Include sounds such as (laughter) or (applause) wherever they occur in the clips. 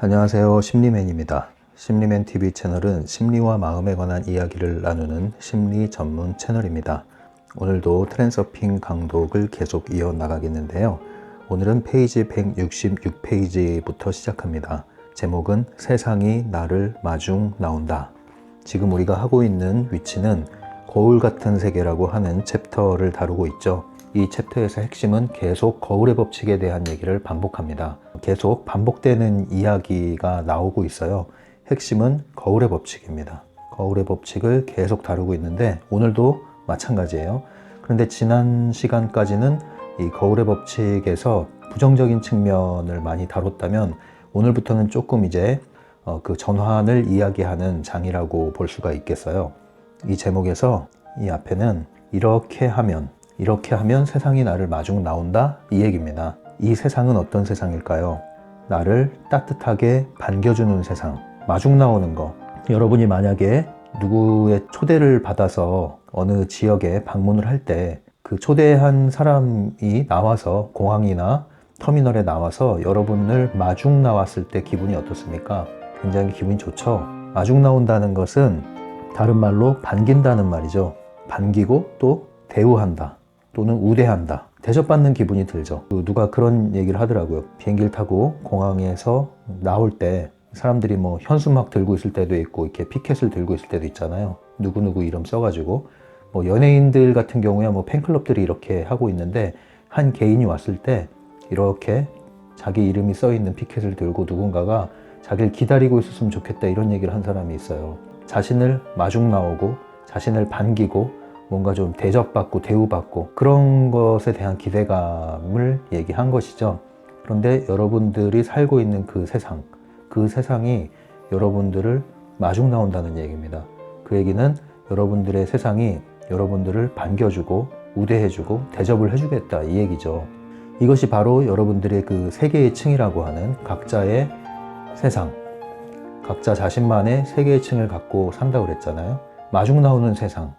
안녕하세요. 심리맨입니다. 심리맨 TV 채널은 심리와 마음에 관한 이야기를 나누는 심리 전문 채널입니다. 오늘도 트랜서핑 강독을 계속 이어나가겠는데요. 오늘은 페이지 166페이지부터 시작합니다. 제목은 세상이 나를 마중 나온다. 지금 우리가 하고 있는 위치는 거울 같은 세계라고 하는 챕터를 다루고 있죠. 이 챕터에서 핵심은 계속 거울의 법칙에 대한 얘기를 반복합니다. 계속 반복되는 이야기가 나오고 있어요. 핵심은 거울의 법칙입니다. 거울의 법칙을 계속 다루고 있는데 오늘도 마찬가지예요. 그런데 지난 시간까지는 이 거울의 법칙에서 부정적인 측면을 많이 다뤘다면 오늘부터는 조금 이제 어, 그 전환을 이야기하는 장이라고 볼 수가 있겠어요. 이 제목에서 이 앞에는 이렇게 하면 이렇게 하면 세상이 나를 마중 나온다 이 얘기입니다. 이 세상은 어떤 세상일까요? 나를 따뜻하게 반겨주는 세상, 마중 나오는 거. 여러분이 만약에 누구의 초대를 받아서 어느 지역에 방문을 할 때 그 초대한 사람이 나와서 공항이나 터미널에 나와서 여러분을 마중 나왔을 때 기분이 어떻습니까? 굉장히 기분이 좋죠. 마중 나온다는 것은 다른 말로 반긴다는 말이죠. 반기고 또 대우한다. 또는 우대한다. 대접받는 기분이 들죠. 그 누가 그런 얘기를 하더라고요. 비행기를 타고 공항에서 나올 때 사람들이 뭐 현수막 들고 있을 때도 있고 이렇게 피켓을 들고 있을 때도 있잖아요. 누구누구 이름 써가지고 뭐 연예인들 같은 경우에 뭐 팬클럽들이 이렇게 하고 있는데 한 개인이 왔을 때 이렇게 자기 이름이 써 있는 피켓을 들고 누군가가 자기를 기다리고 있었으면 좋겠다 이런 얘기를 한 사람이 있어요. 자신을 마중 나오고 자신을 반기고 뭔가 좀 대접받고 대우받고 그런 것에 대한 기대감을 얘기한 것이죠. 그런데 여러분들이 살고 있는 그 세상, 그 세상이 여러분들을 마중 나온다는 얘기입니다. 그 얘기는 여러분들의 세상이 여러분들을 반겨주고 우대해주고 대접을 해주겠다 이 얘기죠. 이것이 바로 여러분들의 그 세계의 층이라고 하는 각자의 세상, 각자 자신만의 세계의 층을 갖고 산다고 그랬잖아요. 마중 나오는 세상,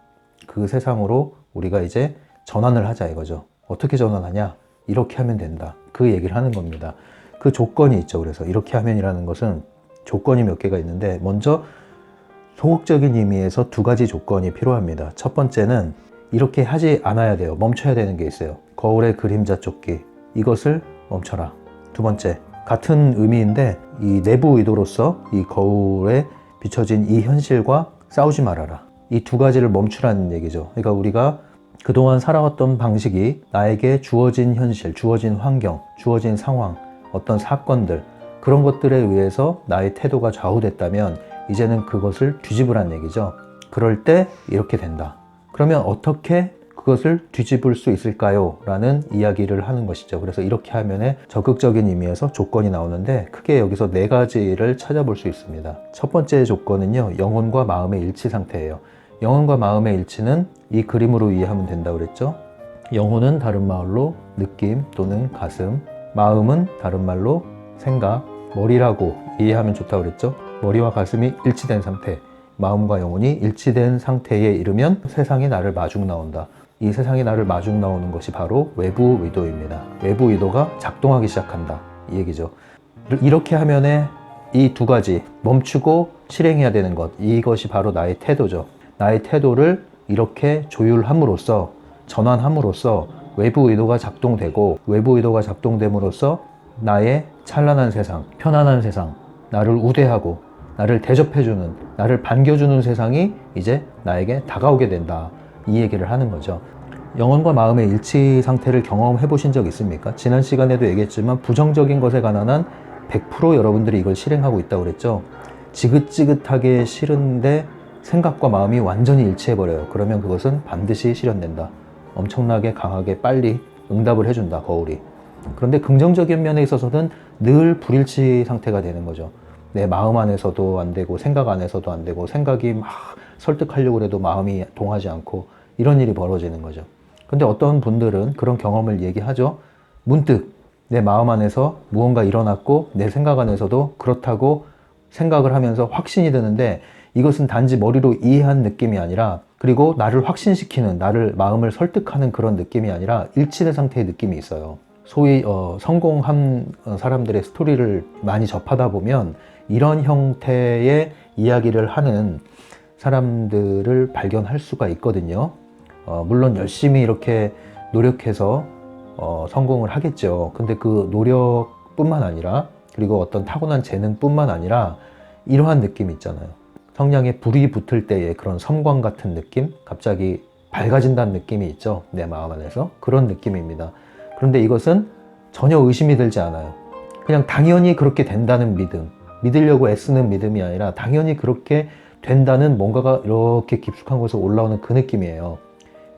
그 세상으로 우리가 이제 전환을 하자 이거죠. 어떻게 전환하냐? 이렇게 하면 된다. 그 얘기를 하는 겁니다. 그 조건이 있죠. 그래서 이렇게 하면이라는 것은 조건이 몇 개가 있는데 먼저 소극적인 의미에서 두 가지 조건이 필요합니다. 첫 번째는 이렇게 하지 않아야 돼요. 멈춰야 되는 게 있어요. 거울의 그림자 쫓기. 이것을 멈춰라. 두 번째, 같은 의미인데 이 내부 의도로서 이 거울에 비춰진 이 현실과 싸우지 말아라. 이 두 가지를 멈추라는 얘기죠. 그러니까 우리가 그동안 살아왔던 방식이 나에게 주어진 현실, 주어진 환경, 주어진 상황, 어떤 사건들, 그런 것들에 의해서 나의 태도가 좌우됐다면 이제는 그것을 뒤집으란 얘기죠. 그럴 때 이렇게 된다. 그러면 어떻게 그것을 뒤집을 수 있을까요? 라는 이야기를 하는 것이죠. 그래서 이렇게 하면에 적극적인 의미에서 조건이 나오는데 크게 여기서 네 가지를 찾아볼 수 있습니다. 첫 번째 조건은요, 영혼과 마음의 일치 상태예요. 영혼과 마음의 일치는 이 그림으로 이해하면 된다고 그랬죠. 영혼은 다른 말로 느낌 또는 가슴, 마음은 다른 말로 생각, 머리라고 이해하면 좋다고 그랬죠. 머리와 가슴이 일치된 상태, 마음과 영혼이 일치된 상태에 이르면 세상이 나를 마중 나온다. 이 세상이 나를 마중 나오는 것이 바로 외부 의도입니다. 외부 의도가 작동하기 시작한다. 이 얘기죠. 이렇게 하면에 이 두 가지 멈추고 실행해야 되는 것 이것이 바로 나의 태도죠. 나의 태도를 이렇게 조율함으로써 전환함으로써 외부 의도가 작동되고 외부 의도가 작동됨으로써 나의 찬란한 세상, 편안한 세상, 나를 우대하고 나를 대접해주는, 나를 반겨주는 세상이 이제 나에게 다가오게 된다. 이 얘기를 하는 거죠. 영혼과 마음의 일치 상태를 경험해 보신 적 있습니까? 지난 시간에도 얘기했지만 부정적인 것에 관한 한100% 여러분들이 이걸 실행하고 있다고 그랬죠. 지긋지긋하게 싫은데 생각과 마음이 완전히 일치해버려요. 그러면 그것은 반드시 실현된다. 엄청나게 강하게 빨리 응답을 해준다, 거울이. 그런데 긍정적인 면에 있어서는 늘 불일치 상태가 되는 거죠. 내 마음 안에서도 안 되고, 생각 안에서도 안 되고, 생각이 막 설득하려고 해도 마음이 동하지 않고, 이런 일이 벌어지는 거죠. 근데 어떤 분들은 그런 경험을 얘기하죠. 문득 내 마음 안에서 무언가 일어났고, 내 생각 안에서도 그렇다고 생각을 하면서 확신이 드는데, 이것은 단지 머리로 이해한 느낌이 아니라 그리고 나를 확신시키는 나를 마음을 설득하는 그런 느낌이 아니라 일치된 상태의 느낌이 있어요. 소위 어, 성공한 사람들의 스토리를 많이 접하다 보면 이런 형태의 이야기를 하는 사람들을 발견할 수가 있거든요. 어, 물론 열심히 이렇게 노력해서 어, 성공을 하겠죠. 근데 그 노력뿐만 아니라 그리고 어떤 타고난 재능뿐만 아니라 이러한 느낌 있잖아요. 성냥에 불이 붙을 때의 그런 섬광 같은 느낌? 갑자기 밝아진다는 느낌이 있죠. 내 마음 안에서. 그런 느낌입니다. 그런데 이것은 전혀 의심이 들지 않아요. 그냥 당연히 그렇게 된다는 믿음. 믿으려고 애쓰는 믿음이 아니라 당연히 그렇게 된다는 뭔가가 이렇게 깊숙한 곳에서 올라오는 그 느낌이에요.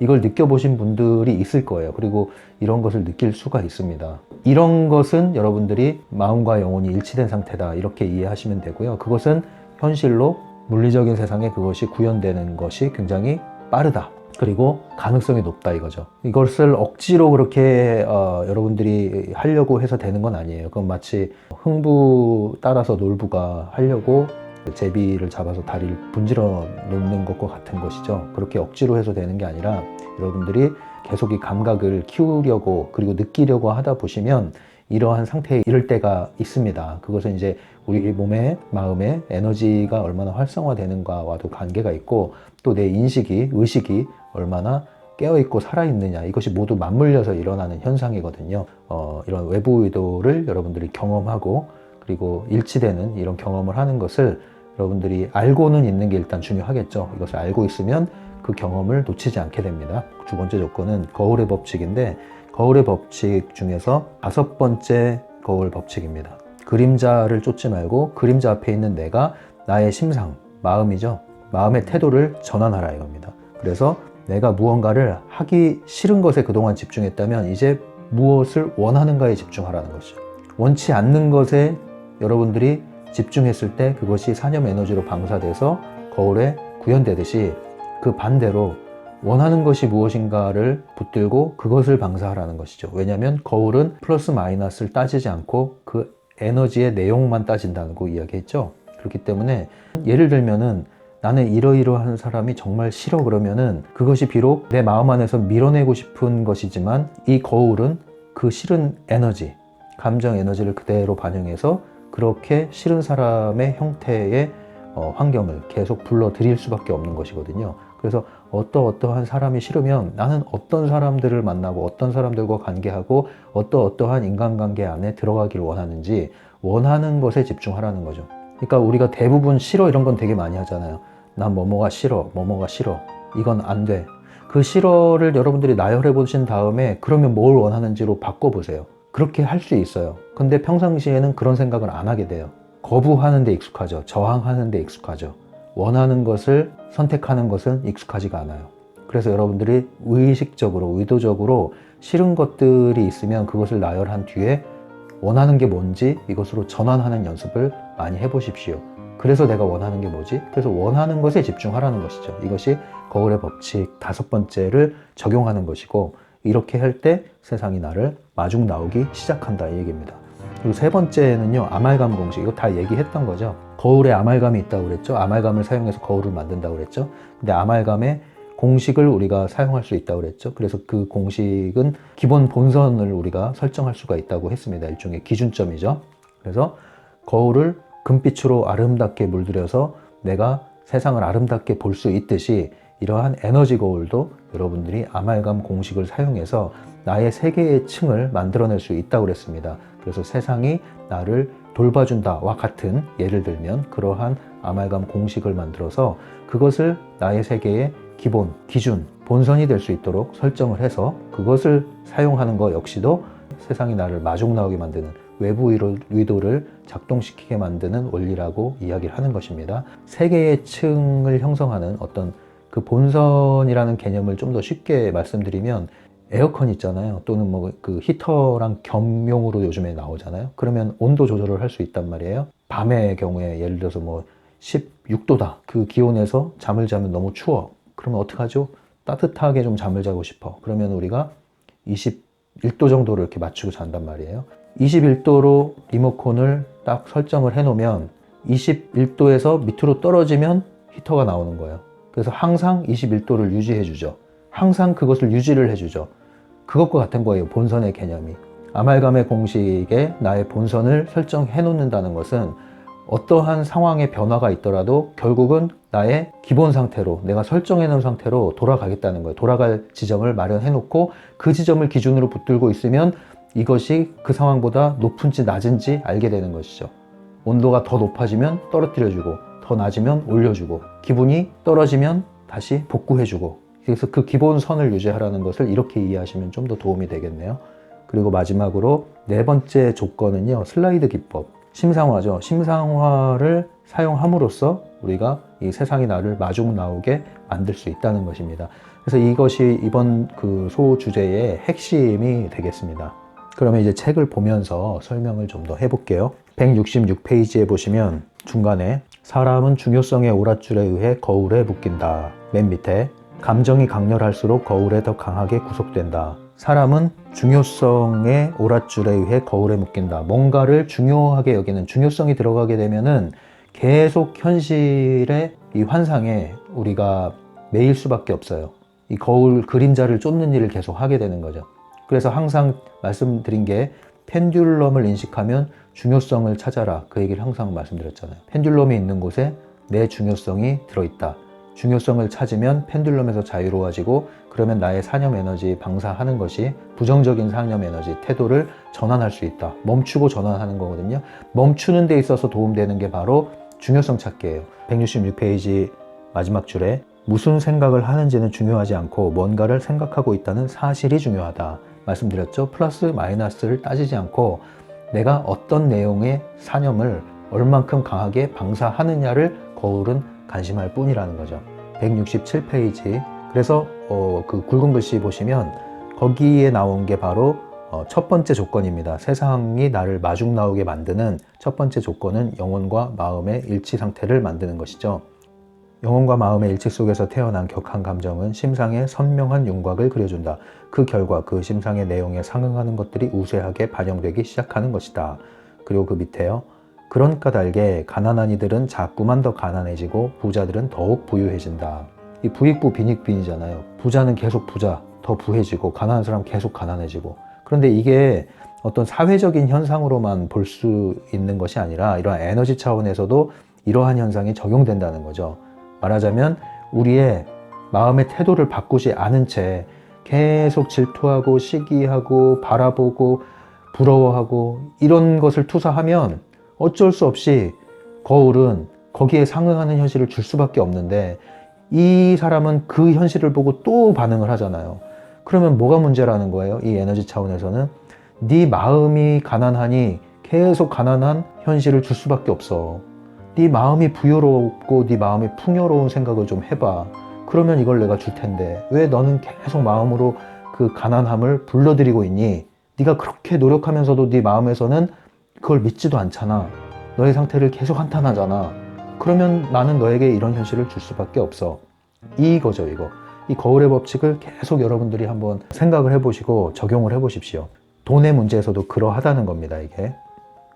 이걸 느껴보신 분들이 있을 거예요. 그리고 이런 것을 느낄 수가 있습니다. 이런 것은 여러분들이 마음과 영혼이 일치된 상태다. 이렇게 이해하시면 되고요. 그것은 현실로 물리적인 세상에 그것이 구현되는 것이 굉장히 빠르다. 그리고 가능성이 높다 이거죠. 이것을 억지로 그렇게 어, 여러분들이 하려고 해서 되는 건 아니에요. 그건 마치 흥부 따라서 놀부가 하려고 제비를 잡아서 다리를 분질러 놓는 것과 같은 것이죠. 그렇게 억지로 해서 되는 게 아니라 여러분들이 계속 이 감각을 키우려고 그리고 느끼려고 하다 보시면 이러한 상태에 이를 때가 있습니다. 그것은 이제 우리 몸의 마음의 에너지가 얼마나 활성화되는가와도 관계가 있고 또 내 인식이 의식이 얼마나 깨어있고 살아있느냐 이것이 모두 맞물려서 일어나는 현상이거든요. 어, 이런 외부 의도를 여러분들이 경험하고 그리고 일치되는 이런 경험을 하는 것을 여러분들이 알고는 있는 게 일단 중요하겠죠. 이것을 알고 있으면 그 경험을 놓치지 않게 됩니다. 두 번째 조건은 거울의 법칙인데 거울의 법칙 중에서 다섯 번째 거울 법칙입니다. 그림자를 쫓지 말고 그림자 앞에 있는 내가 나의 심상, 마음이죠. 마음의 태도를 전환하라 이겁니다. 그래서 내가 무언가를 하기 싫은 것에 그동안 집중했다면 이제 무엇을 원하는가에 집중하라는 것이죠. 원치 않는 것에 여러분들이 집중했을 때 그것이 사념 에너지로 방사돼서 거울에 구현되듯이 그 반대로 원하는 것이 무엇인가를 붙들고 그것을 방사하라는 것이죠. 왜냐하면 거울은 플러스 마이너스를 따지지 않고 그 에너지의 내용만 따진다고 이야기했죠. 그렇기 때문에 예를 들면은 나는 이러이러한 사람이 정말 싫어 그러면은 그것이 비록 내 마음 안에서 밀어내고 싶은 것이지만 이 거울은 그 싫은 에너지, 감정 에너지를 그대로 반영해서 그렇게 싫은 사람의 형태의 어, 환경을 계속 불러들일 수밖에 없는 것이거든요. 그래서 어떠어떠한 사람이 싫으면 나는 어떤 사람들을 만나고 어떤 사람들과 관계하고 어떠어떠한 인간관계 안에 들어가기를 원하는지 원하는 것에 집중하라는 거죠. 그러니까 우리가 대부분 싫어 이런 건 되게 많이 하잖아요. 난 뭐뭐가 싫어, 뭐뭐가 싫어. 이건 안 돼. 그 싫어를 여러분들이 나열해 보신 다음에 그러면 뭘 원하는지로 바꿔보세요. 그렇게 할 수 있어요. 근데 평상시에는 그런 생각을 안 하게 돼요. 거부하는 데 익숙하죠. 저항하는 데 익숙하죠. 원하는 것을 선택하는 것은 익숙하지가 않아요. 그래서 여러분들이 의식적으로, 의도적으로 싫은 것들이 있으면 그것을 나열한 뒤에 원하는 게 뭔지 이것으로 전환하는 연습을 많이 해보십시오. 그래서 내가 원하는 게 뭐지? 그래서 원하는 것에 집중하라는 것이죠. 이것이 거울의 법칙 다섯 번째를 적용하는 것이고, 이렇게 할 때 세상이 나를 마중 나오기 시작한다 이 얘기입니다. 그리고 세 번째는요, 아말감 공식. 이거 다 얘기했던 거죠. 거울에 아말감이 있다고 그랬죠. 아말감을 사용해서 거울을 만든다고 그랬죠. 근데 아말감의 공식을 우리가 사용할 수 있다고 그랬죠. 그래서 그 공식은 기본 본선을 우리가 설정할 수가 있다고 했습니다. 일종의 기준점이죠. 그래서 거울을 금빛으로 아름답게 물들여서 내가 세상을 아름답게 볼 수 있듯이 이러한 에너지 거울도 여러분들이 아말감 공식을 사용해서 나의 세계의 층을 만들어낼 수 있다고 그랬습니다. 그래서 세상이 나를 돌봐준다와 같은 예를 들면 그러한 아말감 공식을 만들어서 그것을 나의 세계의 기본, 기준, 본선이 될 수 있도록 설정을 해서 그것을 사용하는 것 역시도 세상이 나를 마중 나오게 만드는 외부 의도를 작동시키게 만드는 원리라고 이야기를 하는 것입니다. 세계의 층을 형성하는 어떤 그 본선이라는 개념을 좀 더 쉽게 말씀드리면 에어컨 있잖아요. 또는 뭐 그 히터랑 겸용으로 요즘에 나오잖아요. 그러면 온도 조절을 할 수 있단 말이에요. 밤의 경우에 예를 들어서 뭐 16도다. 그 기온에서 잠을 자면 너무 추워. 그러면 어떡하죠? 따뜻하게 좀 잠을 자고 싶어. 그러면 우리가 21도 정도로 이렇게 맞추고 잔단 말이에요. 21도로 리모컨을 딱 설정을 해 놓으면 21도에서 밑으로 떨어지면 히터가 나오는 거예요. 그래서 항상 21도를 유지해 주죠. 항상 그것을 유지를 해 주죠. 그것과 같은 거예요. 본선의 개념이. 아말감의 공식에 나의 본선을 설정해 놓는다는 것은 어떠한 상황의 변화가 있더라도 결국은 나의 기본 상태로 내가 설정해 놓은 상태로 돌아가겠다는 거예요. 돌아갈 지점을 마련해 놓고 그 지점을 기준으로 붙들고 있으면 이것이 그 상황보다 높은지 낮은지 알게 되는 것이죠. 온도가 더 높아지면 떨어뜨려주고 더 낮으면 올려주고 기분이 떨어지면 다시 복구해주고 그래서 그 기본 선을 유지하라는 것을 이렇게 이해하시면 좀 더 도움이 되겠네요. 그리고 마지막으로 네 번째 조건은요 슬라이드 기법 심상화죠. 심상화를 사용함으로써 우리가 이 세상이 나를 마중 나오게 만들 수 있다는 것입니다. 그래서 이것이 이번 그 소 주제의 핵심이 되겠습니다. 그러면 이제 책을 보면서 설명을 좀 더 해볼게요. 166페이지에 보시면 중간에 사람은 중요성의 오랏줄에 의해 거울에 묶인다. 맨 밑에 감정이 강렬할수록 거울에 더 강하게 구속된다. 사람은 중요성의 오랏줄에 의해 거울에 묶인다. 뭔가를 중요하게 여기는 중요성이 들어가게 되면은 계속 현실의 이 환상에 우리가 매일 수밖에 없어요. 이 거울 그림자를 쫓는 일을 계속 하게 되는 거죠. 그래서 항상 말씀드린 게 펜듈럼을 인식하면 중요성을 찾아라. 그 얘기를 항상 말씀드렸잖아요. 펜듈럼이 있는 곳에 내 중요성이 들어있다. 중요성을 찾으면 펜듈럼에서 자유로워지고 그러면 나의 사념 에너지 방사하는 것이 부정적인 사념 에너지 태도를 전환할 수 있다. 멈추고 전환하는 거거든요. 멈추는 데 있어서 도움되는 게 바로 중요성 찾기예요. 166페이지 마지막 줄에 무슨 생각을 하는지는 중요하지 않고 뭔가를 생각하고 있다는 사실이 중요하다. 말씀드렸죠. 플러스 마이너스를 따지지 않고 내가 어떤 내용의 사념을 얼만큼 강하게 방사하느냐를 거울은 관심할 뿐이라는 거죠. 167페이지. 그래서 어, 그 굵은 글씨 보시면 거기에 나온 게 바로 어, 첫 번째 조건입니다. 세상이 나를 마중 나오게 만드는 첫 번째 조건은 영혼과 마음의 일치 상태를 만드는 것이죠. 영혼과 마음의 일치 속에서 태어난 격한 감정은 심상의 선명한 윤곽을 그려준다. 그 결과 그 심상의 내용에 상응하는 것들이 우세하게 반영되기 시작하는 것이다. 그리고 그 밑에요. 그런 까닭에 가난한 이들은 자꾸만 더 가난해지고 부자들은 더욱 부유해진다. 이 부익부 빈익빈이잖아요. 부자는 계속 부자, 더 부해지고 가난한 사람 계속 가난해지고. 그런데 이게 어떤 사회적인 현상으로만 볼 수 있는 것이 아니라 이러한 에너지 차원에서도 이러한 현상이 적용된다는 거죠. 말하자면 우리의 마음의 태도를 바꾸지 않은 채 계속 질투하고 시기하고 바라보고 부러워하고 이런 것을 투사하면 어쩔 수 없이 거울은 거기에 상응하는 현실을 줄 수밖에 없는데 이 사람은 그 현실을 보고 또 반응을 하잖아요. 그러면 뭐가 문제라는 거예요? 이 에너지 차원에서는 네 마음이 가난하니 계속 가난한 현실을 줄 수밖에 없어. 네 마음이 부여롭고 네 마음이 풍요로운 생각을 좀 해봐. 그러면 이걸 내가 줄 텐데 왜 너는 계속 마음으로 그 가난함을 불러들이고 있니? 네가 그렇게 노력하면서도 네 마음에서는 그걸 믿지도 않잖아. 너의 상태를 계속 한탄하잖아. 그러면 나는 너에게 이런 현실을 줄 수밖에 없어. 이거죠, 이거. 이 거울의 법칙을 계속 여러분들이 한번 생각을 해보시고 적용을 해보십시오. 돈의 문제에서도 그러하다는 겁니다, 이게.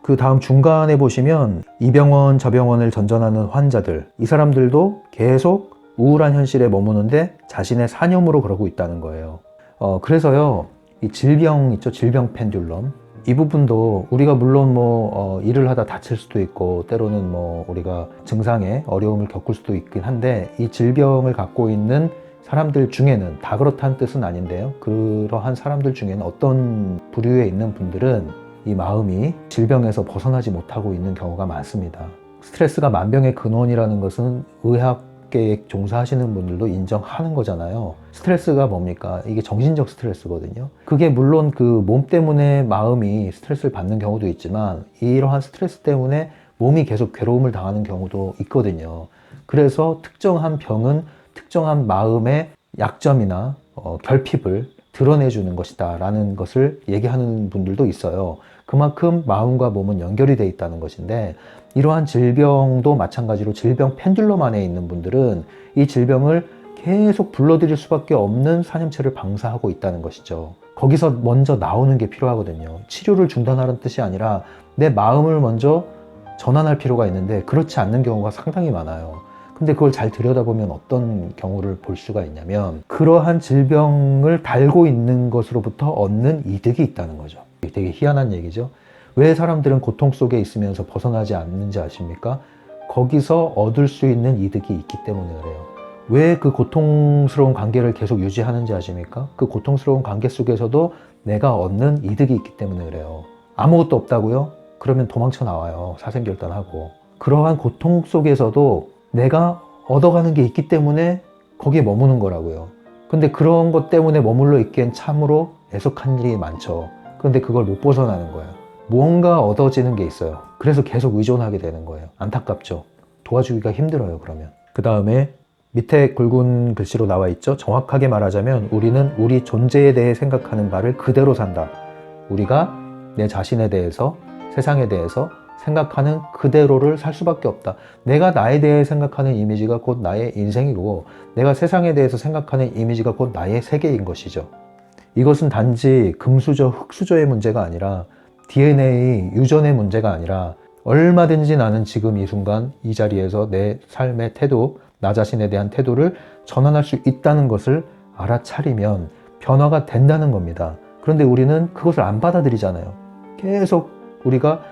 그 다음 중간에 보시면 이 병원 저 병원을 전전하는 환자들 이 사람들도 계속 우울한 현실에 머무는데 자신의 사념으로 그러고 있다는 거예요. 어, 그래서요 이 질병 있죠 질병 펜듈럼 이 부분도 우리가 물론 뭐 어, 일을 하다 다칠 수도 있고 때로는 뭐 우리가 증상에 어려움을 겪을 수도 있긴 한데 이 질병을 갖고 있는 사람들 중에는 다 그렇다는 뜻은 아닌데요. 그러한 사람들 중에는 어떤 부류에 있는 분들은 이 마음이 질병에서 벗어나지 못하고 있는 경우가 많습니다. 스트레스가 만병의 근원이라는 것은 의학 계에 종사하시는 분들도 인정하는 거잖아요. 스트레스가 뭡니까? 이게 정신적 스트레스거든요. 그게 물론 그 몸 때문에 마음이 스트레스를 받는 경우도 있지만 이러한 스트레스 때문에 몸이 계속 괴로움을 당하는 경우도 있거든요. 그래서 특정한 병은 특정한 마음의 약점이나 어, 결핍을 드러내주는 것이다 라는 것을 얘기하는 분들도 있어요. 그만큼 마음과 몸은 연결이 돼 있다는 것인데 이러한 질병도 마찬가지로 질병 펜듈럼 안에 있는 분들은 이 질병을 계속 불러들일 수밖에 없는 사념체를 방사하고 있다는 것이죠. 거기서 먼저 나오는 게 필요하거든요. 치료를 중단하는 뜻이 아니라 내 마음을 먼저 전환할 필요가 있는데 그렇지 않는 경우가 상당히 많아요. 근데 그걸 잘 들여다보면 어떤 경우를 볼 수가 있냐면 그러한 질병을 달고 있는 것으로부터 얻는 이득이 있다는 거죠. 되게 희한한 얘기죠. 왜 사람들은 고통 속에 있으면서 벗어나지 않는지 아십니까? 거기서 얻을 수 있는 이득이 있기 때문에 그래요. 왜 그 고통스러운 관계를 계속 유지하는지 아십니까? 그 고통스러운 관계 속에서도 내가 얻는 이득이 있기 때문에 그래요. 아무것도 없다고요? 그러면 도망쳐 나와요. 사생결단하고. 그러한 고통 속에서도 내가 얻어가는 게 있기 때문에 거기에 머무는 거라고요. 근데 그런 것 때문에 머물러 있기엔 참으로 애석한 일이 많죠. 그런데 그걸 못 벗어나는 거예요. 무언가 얻어지는 게 있어요. 그래서 계속 의존하게 되는 거예요. 안타깝죠. 도와주기가 힘들어요, 그러면. 그 다음에 밑에 굵은 글씨로 나와 있죠. 정확하게 말하자면 우리는 우리 존재에 대해 생각하는 바를 그대로 산다. 우리가 내 자신에 대해서, 세상에 대해서 생각하는 그대로를 살 수밖에 없다. 내가 나에 대해 생각하는 이미지가 곧 나의 인생이고, 내가 세상에 대해서 생각하는 이미지가 곧 나의 세계인 것이죠. 이것은 단지 금수저, 흙수저의 문제가 아니라 DNA 유전의 문제가 아니라 얼마든지 나는 지금 이 순간 이 자리에서 내 삶의 태도, 나 자신에 대한 태도를 전환할 수 있다는 것을 알아차리면 변화가 된다는 겁니다. 그런데 우리는 그것을 안 받아들이잖아요. 계속 우리가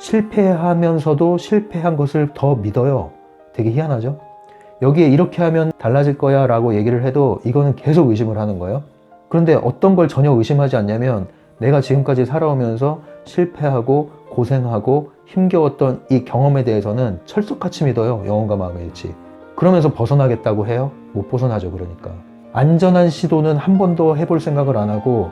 실패하면서도 실패한 것을 더 믿어요. 되게 희한하죠? 여기에 이렇게 하면 달라질 거야 라고 얘기를 해도 이거는 계속 의심을 하는 거예요. 그런데 어떤 걸 전혀 의심하지 않냐면 내가 지금까지 살아오면서 실패하고 고생하고 힘겨웠던 이 경험에 대해서는 철석같이 믿어요. 영혼과 마음의 일치. 그러면서 벗어나겠다고 해요? 못 벗어나죠, 그러니까. 안전한 시도는 한 번도 해볼 생각을 안 하고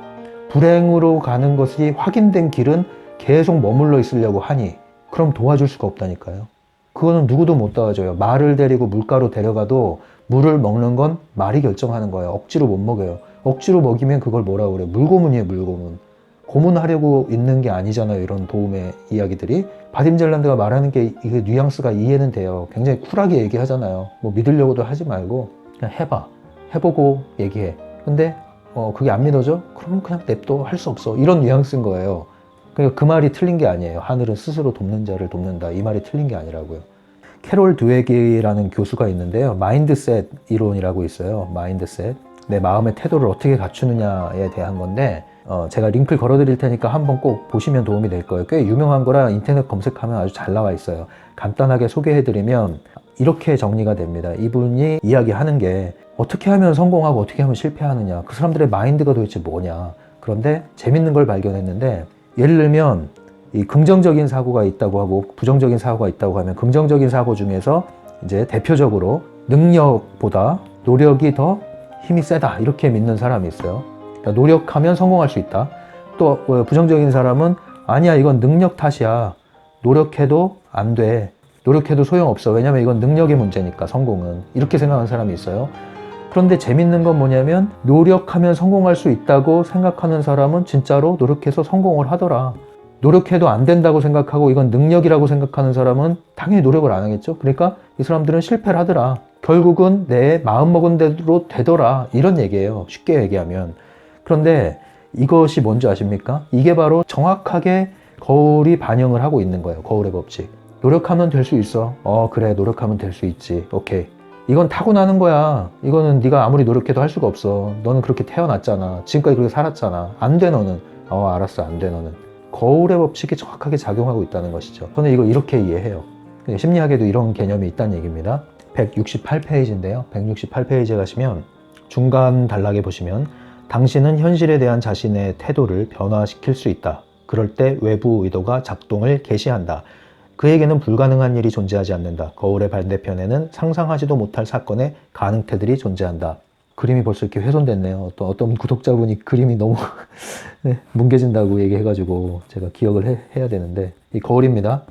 불행으로 가는 것이 확인된 길은 계속 머물러 있으려고 하니 그럼 도와줄 수가 없다니까요. 그거는 누구도 못 도와줘요. 말을 데리고 물가로 데려가도 물을 먹는 건 말이 결정하는 거예요. 억지로 못 먹여요. 억지로 먹이면 그걸 뭐라 그래요? 물고문이에요, 물고문. 고문하려고 있는 게 아니잖아요. 이런 도움의 이야기들이. 바딤젤란드가 말하는 게 이게 뉘앙스가 이해는 돼요. 굉장히 쿨하게 얘기하잖아요. 뭐 믿으려고도 하지 말고 그냥 해봐. 해보고 얘기해. 근데 어, 그게 안 믿어져? 그러면 그냥 냅둬. 할 수 없어. 이런 뉘앙스인 거예요. 그러니까 그 말이 틀린 게 아니에요. 하늘은 스스로 돕는 자를 돕는다. 이 말이 틀린 게 아니라고요. 캐롤 드웨기라는 교수가 있는데요. 마인드셋 이론이라고 있어요. 마인드셋. 내 마음의 태도를 어떻게 갖추느냐에 대한 건데 어, 제가 링크를 걸어드릴 테니까 한번 꼭 보시면 도움이 될 거예요. 꽤 유명한 거라 인터넷 검색하면 아주 잘 나와 있어요. 간단하게 소개해드리면 이렇게 정리가 됩니다. 이분이 이야기하는 게 어떻게 하면 성공하고 어떻게 하면 실패하느냐. 그 사람들의 마인드가 도대체 뭐냐. 그런데 재밌는 걸 발견했는데 예를 들면 이 긍정적인 사고가 있다고 하고 부정적인 사고가 있다고 하면 긍정적인 사고 중에서 이제 대표적으로 능력보다 노력이 더 힘이 세다 이렇게 믿는 사람이 있어요. 그러니까 노력하면 성공할 수 있다. 또 어, 부정적인 사람은 아니야 이건 능력 탓이야. 노력해도 안 돼. 노력해도 소용없어. 왜냐면 이건 능력의 문제니까 성공은 이렇게 생각하는 사람이 있어요. 그런데 재밌는 건 뭐냐면 노력하면 성공할 수 있다고 생각하는 사람은 진짜로 노력해서 성공을 하더라. 노력해도 안 된다고 생각하고 이건 능력이라고 생각하는 사람은 당연히 노력을 안 하겠죠. 그러니까 이 사람들은 실패를 하더라. 결국은 내 마음먹은 대로 되더라. 이런 얘기예요. 쉽게 얘기하면. 그런데 이것이 뭔지 아십니까? 이게 바로 정확하게 거울이 반영을 하고 있는 거예요. 거울의 법칙. 노력하면 될 수 있어. 어, 그래. 노력하면 될 수 있지. 오케이. 이건 타고나는 거야. 이거는 네가 아무리 노력해도 할 수가 없어. 너는 그렇게 태어났잖아. 지금까지 그렇게 살았잖아. 안 돼, 너는. 어, 알았어. 안 돼, 너는. 거울의 법칙이 정확하게 작용하고 있다는 것이죠. 저는 이거 이렇게 이해해요. 심리학에도 이런 개념이 있다는 얘기입니다. 168페이지인데요. 168페이지에 가시면 중간 단락에 보시면 당신은 현실에 대한 자신의 태도를 변화시킬 수 있다. 그럴 때 외부 의도가 작동을 개시한다. 그에게는 불가능한 일이 존재하지 않는다. 거울의 반대편에는 상상하지도 못할 사건의 가능태들이 존재한다. 그림이 벌써 이렇게 훼손됐네요. 또 어떤 구독자분이 그림이 너무 (laughs) 네, 뭉개진다고 얘기해가지고 제가 기억을 해, 해야 되는데 이 거울입니다.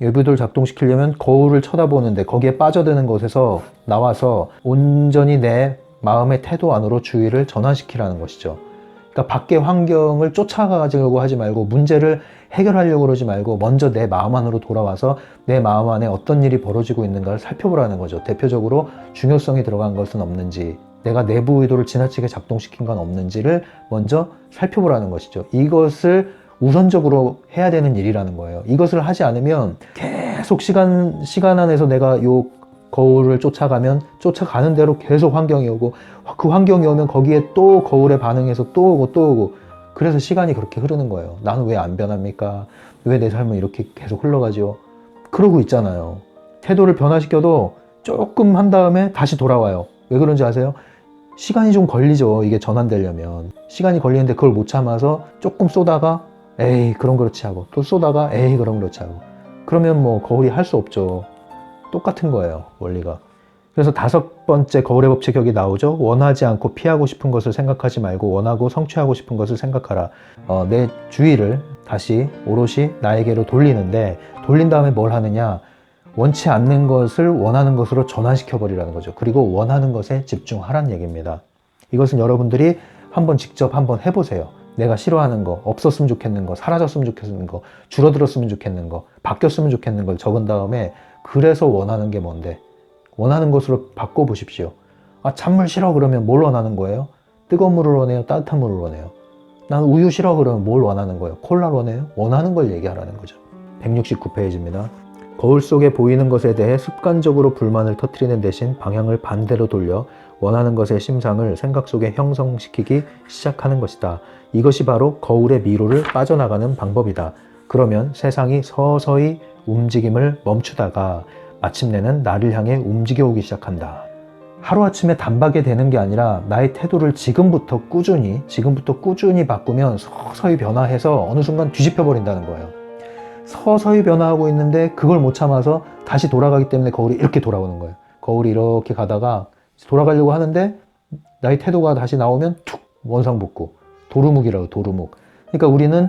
외부들 작동시키려면 거울을 쳐다보는데 거기에 빠져드는 곳에서 나와서 온전히 내 마음의 태도 안으로 주의를 전환시키라는 것이죠. 그러니까 밖의 환경을 쫓아가려고 하지 말고 문제를 해결하려고 그러지 말고 먼저 내 마음 안으로 돌아와서 내 마음 안에 어떤 일이 벌어지고 있는가를 살펴보라는 거죠. 대표적으로 중요성이 들어간 것은 없는지, 내가 내부 의도를 지나치게 작동시킨 건 없는지를 먼저 살펴보라는 것이죠. 이것을 우선적으로 해야 되는 일이라는 거예요. 이것을 하지 않으면 계속 시간, 시간 안에서 내가 요 거울을 쫓아가면 쫓아가는 대로 계속 환경이 오고 그 환경이 오면 거기에 또 거울에 반응해서 또 오고 또 오고 그래서 시간이 그렇게 흐르는 거예요. 나는 왜 안 변합니까? 왜 내 삶은 이렇게 계속 흘러가죠? 그러고 있잖아요. 태도를 변화시켜도 조금 한 다음에 다시 돌아와요. 왜 그런지 아세요? 시간이 좀 걸리죠. 이게 전환되려면. 시간이 걸리는데 그걸 못 참아서 조금 쏘다가 에이, 그럼 그렇지 하고 또 쏘다가 에이, 그럼 그렇지 하고. 그러면 뭐 거울이 할 수 없죠. 똑같은 거예요. 원리가. 그래서 다섯 번째 거울의 법칙 여기 나오죠. 원하지 않고 피하고 싶은 것을 생각하지 말고 원하고 성취하고 싶은 것을 생각하라. 어, 내 주의를 다시 오롯이 나에게로 돌리는데 돌린 다음에 뭘 하느냐? 원치 않는 것을 원하는 것으로 전환시켜 버리라는 거죠. 그리고 원하는 것에 집중하라는 얘기입니다. 이것은 여러분들이 한번 직접 한번 해보세요. 내가 싫어하는 거, 없었으면 좋겠는 거, 사라졌으면 좋겠는 거, 줄어들었으면 좋겠는 거, 바뀌었으면 좋겠는 걸 적은 다음에 그래서 원하는 게 뭔데? 원하는 것으로 바꿔보십시오. 아, 찬물 싫어 그러면 뭘 원하는 거예요? 뜨거운 물을 원해요? 따뜻한 물을 원해요? 난 우유 싫어 그러면 뭘 원하는 거예요? 콜라 원해요? 원하는 걸 얘기하라는 거죠. 169페이지입니다. 거울 속에 보이는 것에 대해 습관적으로 불만을 터뜨리는 대신 방향을 반대로 돌려 원하는 것의 심상을 생각 속에 형성시키기 시작하는 것이다. 이것이 바로 거울의 미로를 빠져나가는 방법이다. 그러면 세상이 서서히 움직임을 멈추다가 마침내는 나를 향해 움직여오기 시작한다. 하루아침에 단박에 되는 게 아니라 나의 태도를 지금부터 꾸준히, 지금부터 꾸준히 바꾸면 서서히 변화해서 어느 순간 뒤집혀 버린다는 거예요. 서서히 변화하고 있는데 그걸 못 참아서 다시 돌아가기 때문에 거울이 이렇게 돌아오는 거예요. 거울이 이렇게 가다가 돌아가려고 하는데 나의 태도가 다시 나오면 툭 원상 복구. 도루묵이라고 도루묵. 그러니까 우리는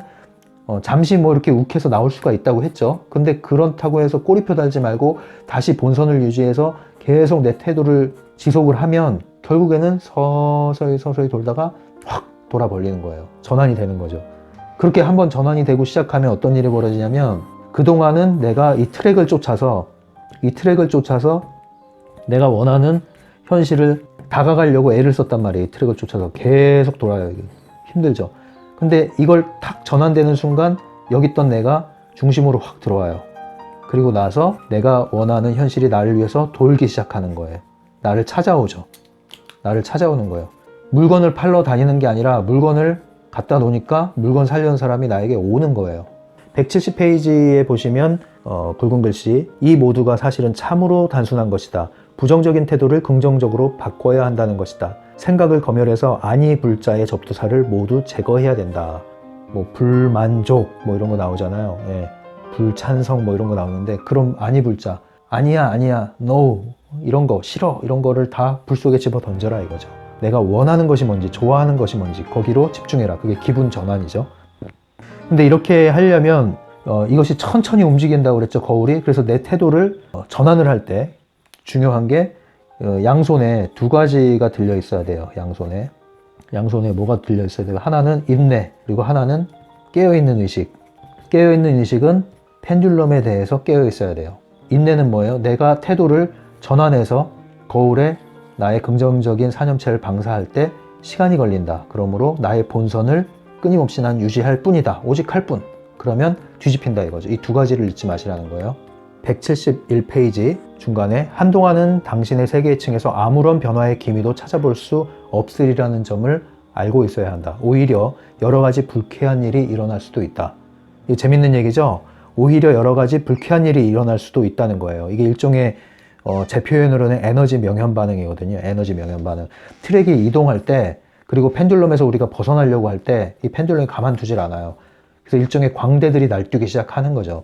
어, 잠시 뭐 이렇게 욱해서 나올 수가 있다고 했죠. 근데 그렇다고 해서 꼬리표 달지 말고 다시 본선을 유지해서 계속 내 태도를 지속을 하면 결국에는 서서히 서서히 돌다가 확 돌아버리는 거예요. 전환이 되는 거죠. 그렇게 한번 전환이 되고 시작하면 어떤 일이 벌어지냐면 그동안은 내가 이 트랙을 쫓아서 이 트랙을 쫓아서 내가 원하는 현실을 다가가려고 애를 썼단 말이에요. 이 트랙을 쫓아서 계속 돌아요. 이게 힘들죠. 근데 이걸 탁 전환되는 순간 여기 있던 내가 중심으로 확 들어와요. 그리고 나서 내가 원하는 현실이 나를 위해서 돌기 시작하는 거예요. 나를 찾아오죠. 나를 찾아오는 거예요. 물건을 팔러 다니는 게 아니라 물건을 갖다 놓으니까 물건 살려는 사람이 나에게 오는 거예요. 170페이지에 보시면 어, 굵은 글씨 이 모두가 사실은 참으로 단순한 것이다. 부정적인 태도를 긍정적으로 바꿔야 한다는 것이다. 생각을 검열해서 아니 불자의 접두사를 모두 제거해야 된다. 뭐 불만족 뭐 이런 거 나오잖아요. 예. 불찬성 뭐 이런 거 나오는데 그럼 아니 불자 아니야 아니야 no 이런 거 싫어 이런 거를 다 불 속에 집어 던져라 이거죠. 내가 원하는 것이 뭔지 좋아하는 것이 뭔지 거기로 집중해라. 그게 기분 전환이죠. 근데 이렇게 하려면 어, 이것이 천천히 움직인다고 그랬죠 거울이. 그래서 내 태도를 어, 전환을 할 때 중요한 게 어, 양손에 두 가지가 들려 있어야 돼요. 양손에 양손에 뭐가 들려 있어야 돼요? 하나는 인내 그리고 하나는 깨어 있는 의식. 깨어 있는 의식은 펜듈럼에 대해서 깨어 있어야 돼요. 인내는 뭐예요? 내가 태도를 전환해서 거울에 나의 긍정적인 사념체를 방사할 때 시간이 걸린다. 그러므로 나의 본선을 끊임없이 난 유지할 뿐이다. 오직 할 뿐. 그러면 뒤집힌다 이거죠. 이 두 가지를 잊지 마시라는 거예요. 171페이지 중간에 한동안은 당신의 세계층에서 아무런 변화의 기미도 찾아볼 수 없으리라는 점을 알고 있어야 한다. 오히려 여러 가지 불쾌한 일이 일어날 수도 있다. 이 재밌는 얘기죠? 오히려 여러 가지 불쾌한 일이 일어날 수도 있다는 거예요. 이게 일종의 어, 제 표현으로는 에너지 명현 반응이거든요. 에너지 명현 반응. 트랙이 이동할 때 그리고 펜듈럼에서 우리가 벗어나려고 할 때 이 펜듈럼이 가만두질 않아요. 그래서 일종의 광대들이 날뛰기 시작하는 거죠.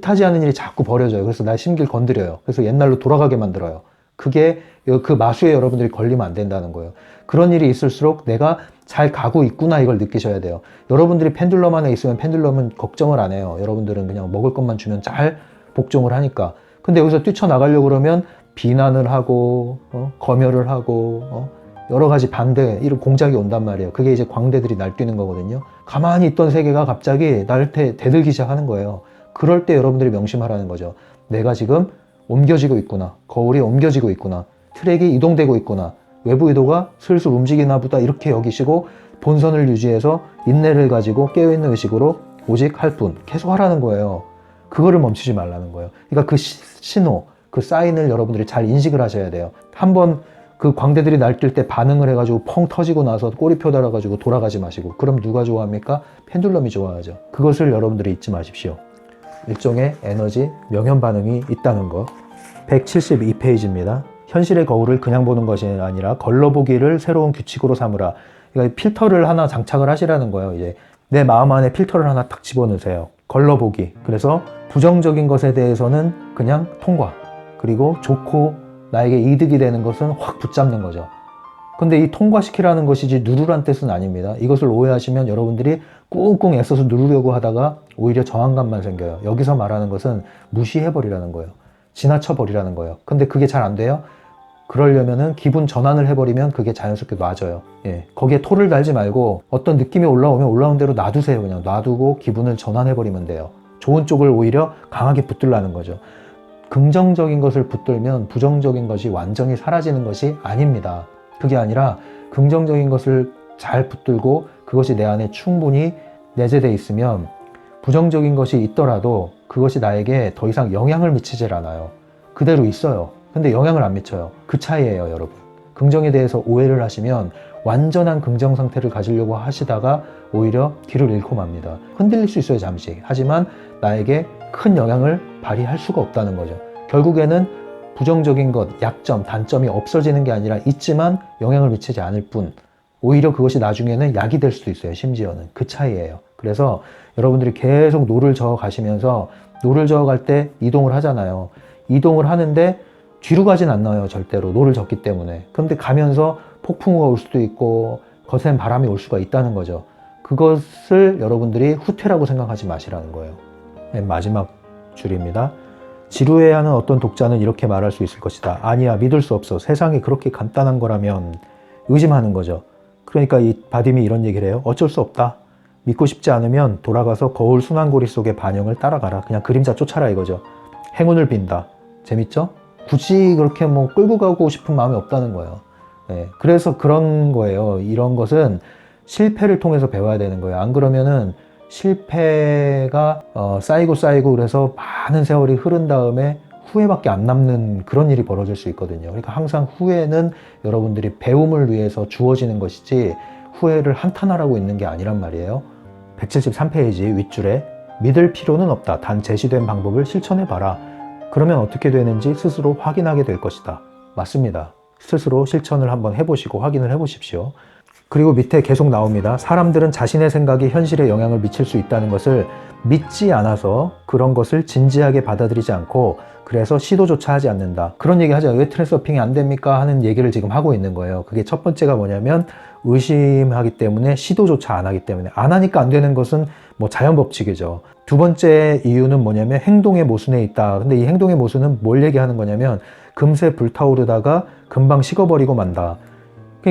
뜻하지 않은 일이 자꾸 벌어져요. 그래서 날 심기를 건드려요. 그래서 옛날로 돌아가게 만들어요. 그게 그 마수에 여러분들이 걸리면 안 된다는 거예요. 그런 일이 있을수록 내가 잘 가고 있구나 이걸 느끼셔야 돼요. 여러분들이 펜듈럼 안에 있으면 펜듈럼은 걱정을 안 해요. 여러분들은 그냥 먹을 것만 주면 잘 복종을 하니까. 근데 여기서 뛰쳐나가려고 그러면 비난을 하고 어? 검열을 하고 어? 여러 가지 반대 이런 공작이 온단 말이에요. 그게 이제 광대들이 날뛰는 거거든요. 가만히 있던 세계가 갑자기 날 대, 대들기 시작하는 거예요. 그럴 때 여러분들이 명심하라는 거죠. 내가 지금 옮겨지고 있구나. 거울이 옮겨지고 있구나. 트랙이 이동되고 있구나. 외부 의도가 슬슬 움직이나 보다 이렇게 여기시고 본선을 유지해서 인내를 가지고 깨어있는 의식으로 오직 할 뿐 계속 하라는 거예요. 그거를 멈추지 말라는 거예요. 그러니까 그 시- 신호, 그 사인을 여러분들이 잘 인식을 하셔야 돼요. 한번 그 광대들이 날뛸 때 반응을 해가지고 펑 터지고 나서 꼬리표 달아가지고 돌아가지 마시고 그럼 누가 좋아합니까? 펜듈럼이 좋아하죠. 그것을 여러분들이 잊지 마십시오. 일종의 에너지 명현 반응이 있다는 것. 172페이지입니다. 현실의 거울을 그냥 보는 것이 아니라 걸러보기를 새로운 규칙으로 삼으라. 그러니까 필터를 하나 장착을 하시라는 거예요. 이제 내 마음 안에 필터를 하나 딱 집어넣으세요. 걸러보기. 그래서 부정적인 것에 대해서는 그냥 통과. 그리고 좋고 나에게 이득이 되는 것은 확 붙잡는 거죠. 근데 이 통과시키라는 것이지 누르란 뜻은 아닙니다. 이것을 오해하시면 여러분들이 꾹꾹 애써서 누르려고 하다가 오히려 저항감만 생겨요. 여기서 말하는 것은 무시해버리라는 거예요. 지나쳐버리라는 거예요. 근데 그게 잘 안 돼요? 그러려면은 기분 전환을 해버리면 그게 자연스럽게 놔져요. 예. 거기에 토를 달지 말고 어떤 느낌이 올라오면 올라온 대로 놔두세요. 그냥 놔두고 기분을 전환해버리면 돼요. 좋은 쪽을 오히려 강하게 붙들라는 거죠. 긍정적인 것을 붙들면 부정적인 것이 완전히 사라지는 것이 아닙니다. 그게 아니라 긍정적인 것을 잘 붙들고 그것이 내 안에 충분히 내재되어 있으면 부정적인 것이 있더라도 그것이 나에게 더 이상 영향을 미치질 않아요. 그대로 있어요. 근데 영향을 안 미쳐요. 그 차이예요, 여러분. 긍정에 대해서 오해를 하시면 완전한 긍정 상태를 가지려고 하시다가 오히려 길을 잃고 맙니다. 흔들릴 수 있어요, 잠시. 하지만 나에게 큰 영향을 발휘할 수가 없다는 거죠. 결국에는 부정적인 것, 약점, 단점이 없어지는 게 아니라 있지만 영향을 미치지 않을 뿐. 오히려 그것이 나중에는 약이 될 수도 있어요, 심지어는. 그 차이예요. 그래서 여러분들이 계속 노를 저어 가시면서 노를 저어 갈 때 이동을 하잖아요. 이동을 하는데 뒤로 가진 않나요, 절대로. 노를 젓기 때문에. 그런데 가면서 폭풍우가 올 수도 있고 거센 바람이 올 수가 있다는 거죠. 그것을 여러분들이 후퇴라고 생각하지 마시라는 거예요. 맨 마지막 줄입니다. 지루해하는 어떤 독자는 이렇게 말할 수 있을 것이다. 아니야, 믿을 수 없어. 세상이 그렇게 간단한 거라면 의심하는 거죠. 그러니까 이 바딤이 이런 얘기를 해요. 어쩔 수 없다. 믿고 싶지 않으면 돌아가서 거울 순환고리 속의 반영을 따라가라. 그냥 그림자 쫓아라 이거죠. 행운을 빈다. 재밌죠? 굳이 그렇게 뭐 끌고 가고 싶은 마음이 없다는 거예요. 예, 그래서 그런 거예요. 이런 것은 실패를 통해서 배워야 되는 거예요. 안 그러면은 실패가 어, 쌓이고 쌓이고 그래서 많은 세월이 흐른 다음에 후회밖에 안 남는 그런 일이 벌어질 수 있거든요. 그러니까 항상 후회는 여러분들이 배움을 위해서 주어지는 것이지 후회를 한탄하라고 있는 게 아니란 말이에요. 173페이지 윗줄에 믿을 필요는 없다. 단 제시된 방법을 실천해 봐라. 그러면 어떻게 되는지 스스로 확인하게 될 것이다. 맞습니다. 스스로 실천을 한번 해보시고 확인을 해보십시오. 그리고 밑에 계속 나옵니다. 사람들은 자신의 생각이 현실에 영향을 미칠 수 있다는 것을 믿지 않아서 그런 것을 진지하게 받아들이지 않고 그래서 시도조차 하지 않는다. 그런 얘기 하죠. 왜 트랜스서핑이 안 됩니까? 하는 얘기를 지금 하고 있는 거예요. 그게 첫 번째가 뭐냐면 의심하기 때문에 시도조차 안 하기 때문에 안 하니까 안 되는 것은 뭐 자연 법칙이죠. 두 번째 이유는 뭐냐면 행동의 모순에 있다. 근데 이 행동의 모순은 뭘 얘기하는 거냐면 금세 불타오르다가 금방 식어버리고 만다.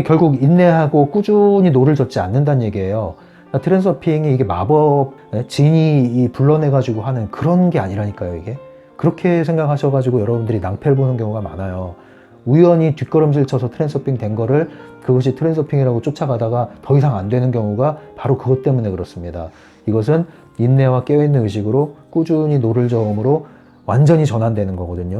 결국 인내하고 꾸준히 노를 젓지 않는다는 얘기예요. 그러니까 트랜서핑이 이게 마법, 예, 진이 이 불러내가지고 하는 그런 게 아니라니까요, 이게. 그렇게 생각하셔가지고 여러분들이 낭패를 보는 경우가 많아요. 우연히 뒷걸음질 쳐서 트랜서핑 된 거를 그것이 트랜서핑이라고 쫓아가다가 더 이상 안 되는 경우가 바로 그것 때문에 그렇습니다. 이것은 인내와 깨어있는 의식으로 꾸준히 노를 저음으로 완전히 전환되는 거거든요.